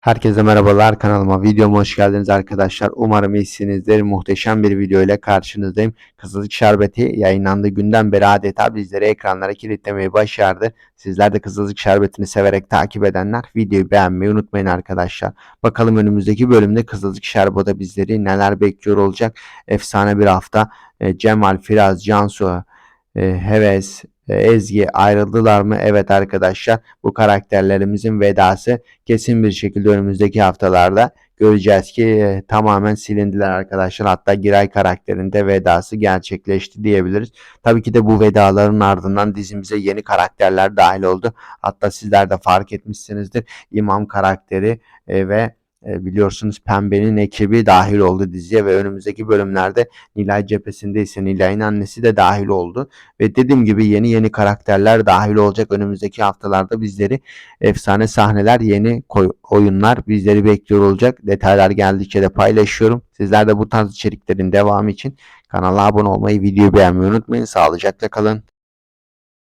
Herkese merhabalar kanalıma videoma hoş geldiniz arkadaşlar. Umarım iyisinizdir. Muhteşem bir video ile karşınızdayım. Kızılcık Şerbeti yayınlandığı günden beri adeta bizleri ekranlara kilitlemeyi başardı. Sizler de Kızılcık Şerbeti'ni severek takip edenler videoyu beğenmeyi unutmayın arkadaşlar. Bakalım önümüzdeki bölümde Kızılcık Şerbeti bizleri neler bekliyor olacak. Efsane bir hafta. E, Cemal, Firaz, Cansu, Heves, e, Ezgi ayrıldılar mı? Evet arkadaşlar bu karakterlerimizin vedası kesin bir şekilde önümüzdeki haftalarda göreceğiz ki e, tamamen silindiler arkadaşlar. Hatta Giray karakterinde vedası gerçekleşti diyebiliriz. Tabii ki de bu vedaların ardından dizimize yeni karakterler dahil oldu. Hatta sizler de fark etmişsinizdir. İmam karakteri e, ve e, biliyorsunuz Pembe'nin ekibi dahil oldu diziye ve önümüzdeki bölümlerde Nilay cephesinde ise Nilay'ın annesi de dahil oldu. Ve dediğim gibi yeni yeni karakterler dahil olacak önümüzdeki haftalarda bizleri efsane sahneler, yeni oyunlar bizleri bekliyor olacak. Detaylar geldikçe de paylaşıyorum. Sizler de bu tarz içeriklerin devamı için kanala abone olmayı, videoyu beğenmeyi unutmayın. Sağlıcakla kalın.